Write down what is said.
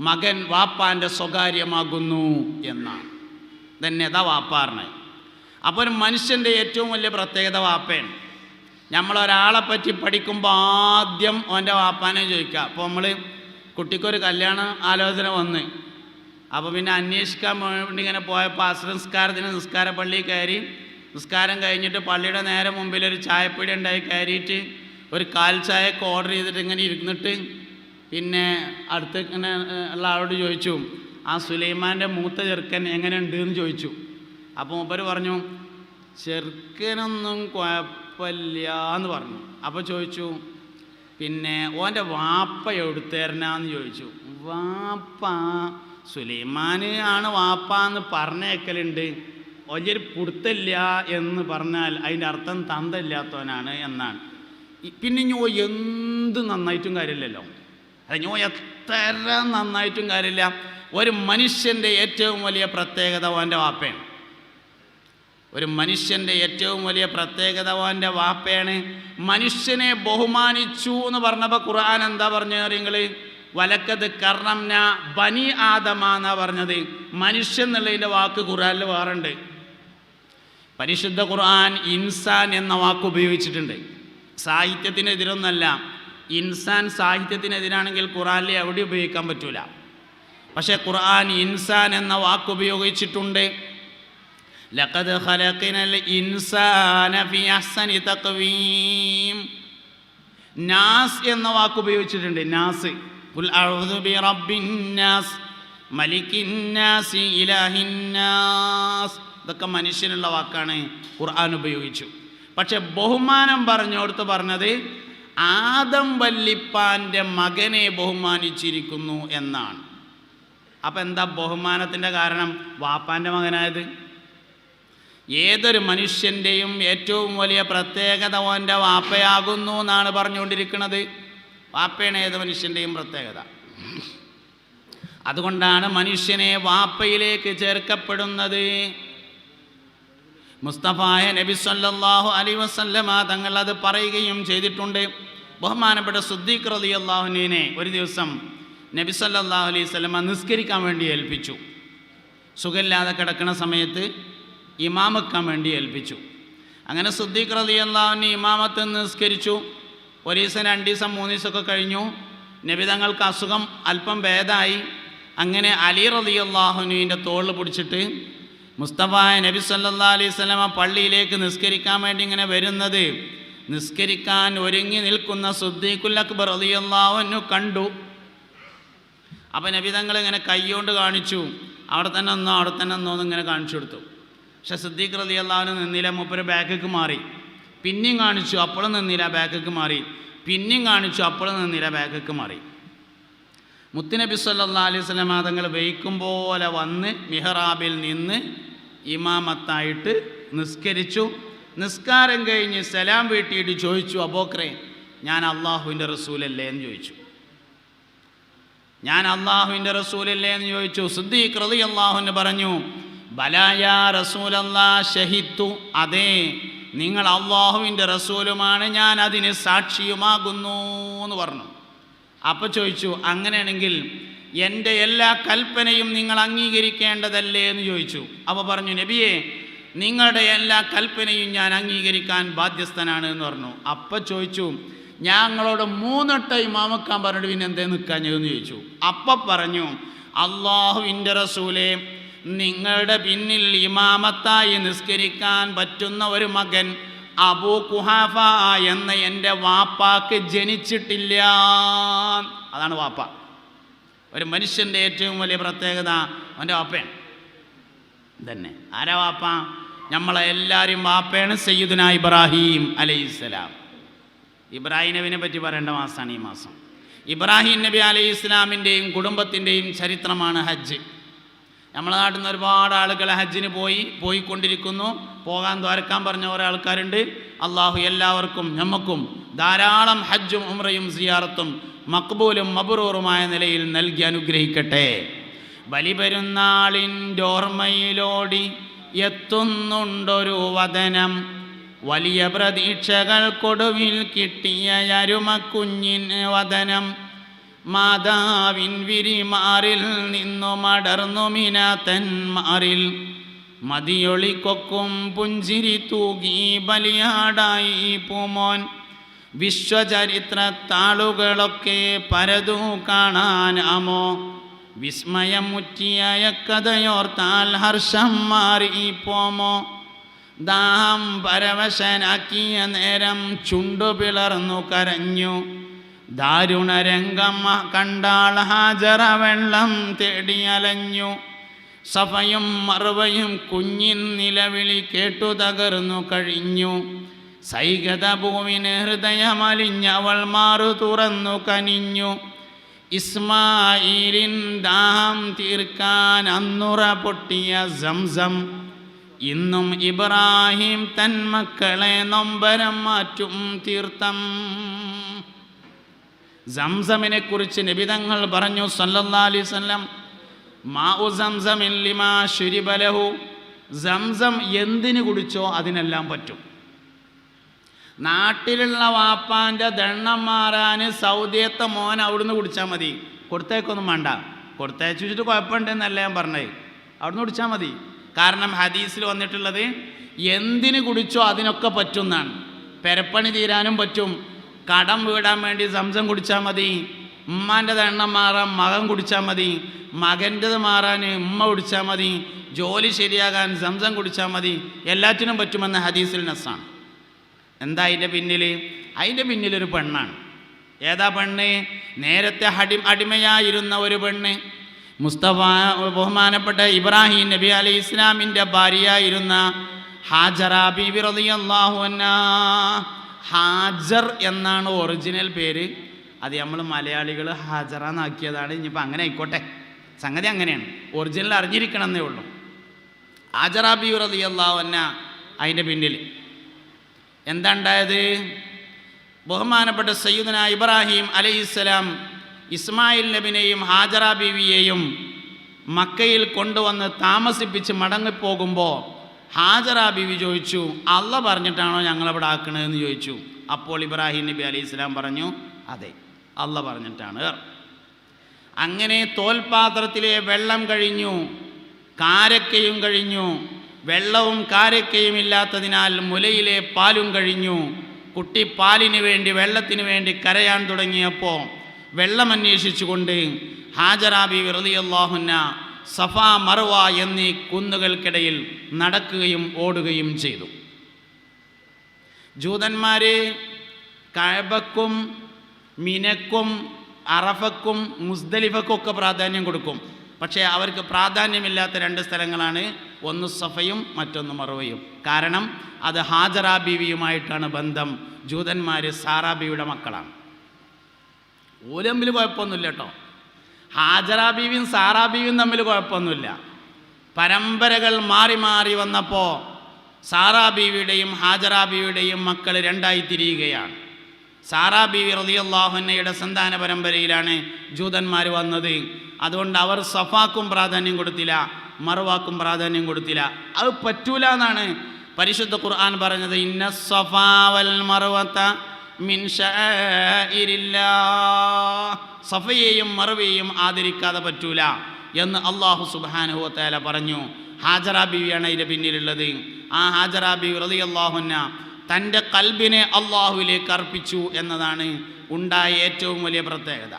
മകൻ വാപ്പാന്റെ സ്വകാര്യമാകുന്നു എന്നാണ്. ധന്യത വാപ്പാറിന് അപ്പോൾ ഒരു മനുഷ്യന്റെ ഏറ്റവും വലിയ പ്രത്യേകത വാപ്പയാണ്. നമ്മളൊരാളെ പറ്റി പഠിക്കുമ്പോൾ ആദ്യം ഓന്റെ വാപ്പാനെ ചോദിക്കുക. അപ്പോൾ നമ്മൾ കുട്ടിക്കൊരു കല്യാണ ആലോചന വന്ന്. അപ്പോൾ പിന്നെ അന്വേഷിക്കാൻ വേണ്ടി ഇങ്ങനെ പോയപ്പോൾ അസ്ര നിസ്കാരത്തിന് നിസ്കാര പള്ളിയിൽ കയറി. നിസ്കാരം കഴിഞ്ഞിട്ട് പള്ളിയുടെ നേരെ മുമ്പിൽ ഒരു ചായപ്പീടി ഉണ്ടായി കയറിയിട്ട് ഒരു കാൽ ചായയൊക്കെ ഓർഡർ ചെയ്തിട്ട് ഇങ്ങനെ ഇരുന്നിട്ട് പിന്നെ അടുത്ത് ഇങ്ങനെ ഉള്ള ആളോട് ചോദിച്ചു ആ സുലൈമാന്റെ മൂത്ത ചെറുക്കൻ എങ്ങനെയുണ്ട് എന്ന് ചോദിച്ചു. അപ്പോൾ മൂപ്പര് പറഞ്ഞു ചെറുക്കനൊന്നും കുഴപ്പമില്ല എന്ന് പറഞ്ഞു. അപ്പോൾ ചോദിച്ചു പിന്നെ ഓന്റെ വാപ്പ എവിടുത്തേരനാന്ന് ചോദിച്ചു. വാപ്പ സുലൈമാൻ ആണ് വാപ്പ എന്ന് പറഞ്ഞേക്കലുണ്ട്. വലിയൊരു പുടുത്തില്ല എന്ന് പറഞ്ഞാൽ അതിന്റെ അർത്ഥം തന്തല്ലാത്തവനാണ് എന്നാണ്. പിന്നെ ഞോ എന്ത് നന്നായിട്ടും കാര്യമില്ലല്ലോ. ഞോ എത്ര നന്നായിട്ടും കാര്യമില്ല. ഒരു മനുഷ്യന്റെ ഏറ്റവും വലിയ പ്രത്യേകത ഓന്റെ വാപ്പയാണ്. ഒരു മനുഷ്യന്റെ ഏറ്റവും വലിയ പ്രത്യേകത ഓന്റെ വാപ്പയാണ്. മനുഷ്യനെ ബഹുമാനിച്ചു എന്ന് പറഞ്ഞപ്പോൾ ഖുർആൻ എന്താ പറഞ്ഞു നിങ്ങൾ വലക്കത് കർണംന ബനി ആദമ പറഞ്ഞത്. മനുഷ്യൻ എന്നുള്ളതിന്റെ വാക്ക് ഖുർആനിൽ വേറുണ്ട്. പരിശുദ്ധ ഖുർആൻ ഇൻസാൻ എന്ന വാക്ക് ഉപയോഗിച്ചിട്ടുണ്ട്. സാഹിത്യത്തിനെതിരൊന്നല്ല ഇൻസാൻ സാഹിത്യത്തിനെതിരാണെങ്കിൽ ഖുറാനിലെ എവിടെ ഉപയോഗിക്കാൻ പറ്റൂല. പക്ഷേ ഖുർആൻ ഇൻസാൻ എന്ന വാക്ക് ഉപയോഗിച്ചിട്ടുണ്ട്. ലഖദ് ഖലഖിനൽ ഇൻസാന ഫി അഹ്സനി തഖ്വീം നാസ് എന്ന വാക്ക് ഉപയോഗിച്ചിട്ടുണ്ട്. നാസ്. ഖുൽ അഊദു ബി റബ്ബിൻ നാസ് മലിക്കിൻ നാസ് ഇലാഹിൻ നാസ്. ഇതൊക്കെ മനുഷ്യനുള്ള വാക്കാണ് ഖുർആൻ ഉപയോഗിച്ചു. പക്ഷെ ബഹുമാനം പറഞ്ഞോടുത്ത് പറഞ്ഞത് ആദം വല്ലിപ്പാന്റെ മകനെ ബഹുമാനിച്ചിരിക്കുന്നു എന്നാണ്. അപ്പം എന്താ ബഹുമാനത്തിന്റെ കാരണം? വാപ്പാന്റെ മകനായത്. ഏതൊരു മനുഷ്യന്റെയും ഏറ്റവും വലിയ പ്രത്യേകത ഓന്റെ വാപ്പയാകുന്നു എന്നാണ് പറഞ്ഞുകൊണ്ടിരിക്കുന്നത്. വാപ്പയാണ് ഏത് മനുഷ്യന്റെയും പ്രത്യേകത. അതുകൊണ്ടാണ് മനുഷ്യനെ വാപ്പയിലേക്ക് ചേർക്കപ്പെടുന്നത്. മുസ്തഫായ നബി സല്ലല്ലാഹു അലൈഹി വസല്ലമ തങ്ങൾ അത് പറയുകയും ചെയ്തിട്ടുണ്ട്. ബഹുമാനപ്പെട്ട സുദ്ദീഖ് റതി അള്ളാഹുനീനെ ഒരു ദിവസം നബി സല്ലല്ലാഹു അലൈഹി സ്വലമ നിസ്കരിക്കാൻ വേണ്ടി ഏൽപ്പിച്ചു. സുഖമില്ലാതെ കിടക്കുന്ന സമയത്ത് ഇമാമക്കാൻ വേണ്ടി ഏൽപ്പിച്ചു. അങ്ങനെ സുദ്ദീഖ് റതി അള്ളാഹുനെ ഇമാമത്ത് നിസ്കരിച്ചു. ഒരു ദിവസം രണ്ട് ദിവസം മൂന്ന് ദിവസമൊക്കെ കഴിഞ്ഞു. നബി തങ്ങൾക്ക് അസുഖം അല്പം ഭേദമായി അങ്ങനെ അലി റതി അള്ളാഹുനുവിന്റെ തോളിൽ പിടിച്ചിട്ട് മുസ്തഫ നബി സല്ലാ അലൈഹി പള്ളിയിലേക്ക് നിസ്കരിക്കാൻ വേണ്ടി ഇങ്ങനെ വരുന്നത്. നിസ്കരിക്കാൻ ഒരുങ്ങി നിൽക്കുന്ന സുദ്ദീഖുൽ അക്ബർ അള്ളാഹുനു കണ്ടു. അപ്പം നബി തങ്ങൾ ഇങ്ങനെ കൈകൊണ്ട് കാണിച്ചു. അവിടെ തന്നെ ഒന്നോ അവിടെ തന്നെ ഒന്നോ എന്ന് ഇങ്ങനെ കാണിച്ചു കൊടുത്തു. പക്ഷെ സിദ്ദീഖ് റലി അള്ളാഹുന് നിന്നില്ല മൂപ്പര് ബാക്കിലേക്ക് മാറി. പിന്നെയും കാണിച്ചു അപ്പോഴും നിന്നില്ല ബാക്കിലേക്ക് മാറി. പിന്നെയും കാണിച്ചു അപ്പോഴും നിന്നില്ല ബാക്കിലേക്ക് മാറി. മുത്തുനബി സല്ലാ അലൈഹി സ്വലം തങ്ങൾ വയ്ക്കും പോലെ വന്ന് മിഹറാബിൽ നിന്ന് ഇമാമത്തായിട്ട് നിസ്കരിച്ചു. നിസ്കാരം കഴിഞ്ഞ് സലാം വീട്ടിയിട്ട് ചോദിച്ചു അബോക്രെ ഞാൻ അള്ളാഹുവിന്റെ റസൂലല്ലേ? എന്ന് ചോദിച്ചു. ഞാൻ അള്ളാഹുവിന്റെ റസൂലല്ലേ? എന്ന് ചോദിച്ചു. സിദ്ദീഖ് റളി അള്ളാഹുവിന് പറഞ്ഞു ബലായ റസൂലല്ലാ ഷഹിത്തു അതെ നിങ്ങൾ അള്ളാഹുവിന്റെ റസൂലുമാണ് ഞാൻ അതിന് സാക്ഷിയുമാകുന്നു എന്ന് പറഞ്ഞു. അപ്പോൾ ചോദിച്ചു അങ്ങനെയാണെങ്കിൽ എന്റെ എല്ലാ കൽപ്പനയും നിങ്ങൾ അംഗീകരിക്കേണ്ടതല്ലേ? എന്ന് ചോദിച്ചു. അപ്പോൾ പറഞ്ഞു നബിയെ നിങ്ങളുടെ എല്ലാ കൽപ്പനയും ഞാൻ അംഗീകരിക്കാൻ ബാധ്യസ്ഥനാണ് എന്ന് പറഞ്ഞു. അപ്പം ചോദിച്ചു ഞങ്ങളോട് മൂന്നെട്ട ഇമാമക്കാൻ പറഞ്ഞിട്ട് പിന്നെ എന്തേ നിൽക്കാഞ്ഞതെന്ന് ചോദിച്ചു. അപ്പം പറഞ്ഞു അള്ളാഹുവിന്റെ റസൂലെ നിങ്ങളുടെ പിന്നിൽ ഇമാമത്തായി നിസ്കരിക്കാൻ പറ്റുന്ന ഒരു മകൻ അബൂ കുഹാഫ എന്ന എന്റെ വാപ്പാക്ക് ജനിച്ചിട്ടില്ല. അതാണ് വാപ്പ. ഒരു മനുഷ്യന്റെ ഏറ്റവും വലിയ പ്രത്യേകത അവന്റെ വാപ്പയാണ്. തന്നെ ആരാ വാപ്പ? നമ്മളെ എല്ലാവരും വാപ്പയാണ് സയ്യിദുന ഇബ്രാഹിം അലൈഹിസ്സലാം ഇബ്രാഹിം നബിനെ പറ്റി പറയേണ്ട മാസമാണ് ഈ മാസം. ഇബ്രാഹിം നബി അലൈഹി ഇസ്ലാമിന്റെയും കുടുംബത്തിന്റെയും ചരിത്രമാണ് ഹജ്ജ്. നമ്മളെ നാട്ടിൽ നിന്ന് ഒരുപാട് ആളുകൾ ഹജ്ജിന് പോയി പോയിക്കൊണ്ടിരിക്കുന്നു. പോകാൻ ദ്വാരക്കാൻ പറഞ്ഞ കുറേ ആൾക്കാരുണ്ട്. അള്ളാഹു എല്ലാവർക്കും നമുക്കും ധാരാളം ഹജ്ജും ഉമ്രയും സിയാറത്തും മക്ബൂലും മബറൂറുമായ നിലയിൽ നൽകി അനുഗ്രഹിക്കട്ടെ. ബലിപെരുന്നാളിന്റെ ഓർമ്മയിലോടി എത്തുന്നുണ്ടൊരു വതനം വലിയ പ്രതീക്ഷകൾക്കൊടുവിൽ കിട്ടിയ അരുമക്കുഞ്ഞിന് വദനം മാതാവിൻ വിരിമാറിൽ നിന്നു മടർന്നു മിനാത്തന്മാറിൽ മതിയൊളിക്കൊക്കും പുഞ്ചിരി തൂകി ബലിയാടായി പൂമോൻ. വിശ്വചരിത്ര താളുകളൊക്കെ പരതു കാണാനാമോ വിസ്മയം മുറ്റിയായ കഥയോർത്താൽ ഹർഷം മാറി പോമോ. ദാഹം പരവശനാക്കിയ നേരം ചുണ്ടു പിളർന്നു കരഞ്ഞു. ദാരുണരംഗം കണ്ടാൾ ഹാജറ വെള്ളം തേടിയലഞ്ഞു. സഭയും മറുവയും കുഞ്ഞിൻ നിലവിളി കേട്ടു തകർന്നു കഴിഞ്ഞു. സൈകത ഭൂവിന് ഹൃദയമലിഞ്ഞവൾ മാറു തുറന്നു കനിഞ്ഞു. ഇസ്മായിലിൻ ദാഹം തീർക്കാൻ അന്നുറ പൊട്ടിയ സംസം. ഇന്നും ഇബ്രാഹിം തൻ മക്കളെ നൊമ്പരം മാറ്റും തീർത്ഥം. സംസമിനെ കുറിച്ച് നിബിതങ്ങൾ പറഞ്ഞു സല്ലല്ലാ സംസം എന്തിന് കുടിച്ചോ അതിനെല്ലാം പറ്റും. നാട്ടിലുള്ള വാപ്പാന്റെ ദണ്ണം മാറാൻ സൗദിയത്തെ മോൻ അവിടുന്ന് കുടിച്ചാൽ മതി. കൊടുത്തേക്കൊന്നും വേണ്ട. കൊടുത്തേച്ച് വെച്ചിട്ട് കുഴപ്പമുണ്ടെന്നല്ല ഞാൻ പറഞ്ഞത് അവിടുന്ന് കുടിച്ചാൽ മതി. കാരണം ഹദീസിൽ വന്നിട്ടുള്ളത് എന്തിന് കുടിച്ചോ അതിനൊക്കെ പറ്റുമെന്നാണ് പെരപ്പണി തീരാനും പറ്റും. കടം വീടാൻ വേണ്ടി സംസം കുടിച്ചാൽ മതി. ഉമ്മാന്റെ എണ്ണം മാറാൻ മകൻ കുടിച്ചാൽ മതി. മകന്റെത് മാറാൻ ഉമ്മ കുടിച്ചാൽ മതി. ജോലി ശരിയാകാൻ സംസം കുടിച്ചാൽ മതി. എല്ലാറ്റിനും പറ്റുമെന്ന ഹദീസിൽ നസ്സാണ് എന്താ അതിന്റെ പിന്നിൽ അതിന്റെ പിന്നിലൊരു പെണ്ണാണ്. ഏതാ പെണ്ണ്? നേരത്തെ അടി അടിമയായിരുന്ന ഒരു പെണ്ണ്. മുസ്തഫ ബഹുമാനപ്പെട്ട ഇബ്രാഹിം നബി അലി ഇസ്ലാമിന്റെ ഭാര്യയായിരുന്ന ഹാജറ ബിബി റളിയല്ലാഹു അൻഹാ. ഹാജർ എന്നാണ് ഒറിജിനൽ പേര്. അത് നമ്മൾ മലയാളികൾ ഹാജറാന്നാക്കിയതാണ്. ഇനിയിപ്പോൾ അങ്ങനെ ആയിക്കോട്ടെ. സംഗതി അങ്ങനെയാണ്. ഒറിജിനൽ അറിഞ്ഞിരിക്കണം എന്നേ ഉള്ളൂ ഹാജറ റതി അൻഹാ അതിന്റെ പിന്നിൽ എന്താ ഉണ്ടായത്? ബഹുമാനപ്പെട്ട സയ്യിദന ഇബ്രാഹിം അലൈഹിസ്സലാം ഇസ്മായിൽ നബിനെയും ഹാജറ ബീവിയെയും മക്കയിൽ കൊണ്ടുവന്ന് താമസിപ്പിച്ച് മടങ്ങിപ്പോകുമ്പോൾ ഹാജറ ബീവി ചോദിച്ചു അള്ള പറഞ്ഞിട്ടാണോ ഞങ്ങളവിടെ ആക്കണതെന്ന് ചോദിച്ചു? അപ്പോൾ ഇബ്രാഹിം നബി അലി ഇസ്ലാം പറഞ്ഞു അതെ അള്ള പറഞ്ഞിട്ടാണ്. അങ്ങനെ തോൽപാത്രത്തിലെ വെള്ളം കഴിഞ്ഞു കാരക്കയും കഴിഞ്ഞു വെള്ളവും കാരക്കയും ഇല്ലാത്തതിനാൽ മുലയിലെ പാലും കഴിഞ്ഞു. കുട്ടി പാലിന് വേണ്ടി വെള്ളത്തിന് വേണ്ടി കരയാൻ തുടങ്ങിയപ്പോൾ വെള്ളം അന്വേഷിച്ചുകൊണ്ട് ഹാജറാബി വെറുതിയല്ലാഹുന്ന സഫ മറുവ എന്നീ കുന്നുകൾക്കിടയിൽ നടക്കുകയും ഓടുകയും ചെയ്തു. ജൂതന്മാര് കഴബക്കും മിനക്കും അറഫക്കും മുസ്ദലിഫക്കും ഒക്കെ പ്രാധാന്യം കൊടുക്കും. പക്ഷേ അവർക്ക് പ്രാധാന്യമില്ലാത്ത രണ്ട് സ്ഥലങ്ങളാണ് ഒന്ന് സഫയും മറ്റൊന്ന് മറുവയും കാരണം അത് ഹാജറ ബീവിയുമായിട്ടാണ് ബന്ധം. ജൂതന്മാർ സാറാബിയുടെ മക്കളാണ്. ഓലമ്പിൽ കുഴപ്പമൊന്നുമില്ല കേട്ടോ. ഹാജറാ ബീവിയും സാറാ ബീവിയും തമ്മിൽ കുഴപ്പമൊന്നുമില്ല. പരമ്പരകൾ മാറി മാറി വന്നപ്പോൾ സാറാ ബീവിയുടെയും ഹാജറ ബീവിയുടെയും മക്കൾ രണ്ടായി തിരിയുകയാണ്. സാറാ ബീവി റതിയല്ലാഹുന്നയുടെ സന്താന പരമ്പരയിലാണ് ജൂതന്മാർ വന്നത്. അതുകൊണ്ട് അവർ സഫാക്കും പ്രാധാന്യം കൊടുത്തില്ല മറുവാക്കും പ്രാധാന്യം കൊടുത്തില്ല. അത് പറ്റൂല എന്നാണ് പരിശുദ്ധ ഖുർആൻ പറഞ്ഞത്. ഇന്ന സഫാവൽ മറുവത്ത. സഫയെയും മറവയെയും ആദരിക്കാതെ പറ്റൂല എന്ന് അള്ളാഹു സുബ്ഹാനഹു വതആല പറഞ്ഞു. ഹാജറ ബീവിയാണ് ഇതിന്റെ പിന്നിലുള്ളത്. ആ ഹാജറാ ഹാജറ ബീവി അള്ളാഹുന്ന തന്റെ കൽബിനെ അള്ളാഹുവിലേക്ക് അർപ്പിച്ചു എന്നതാണ് ഉണ്ടായ ഏറ്റവും വലിയ പ്രത്യേകത.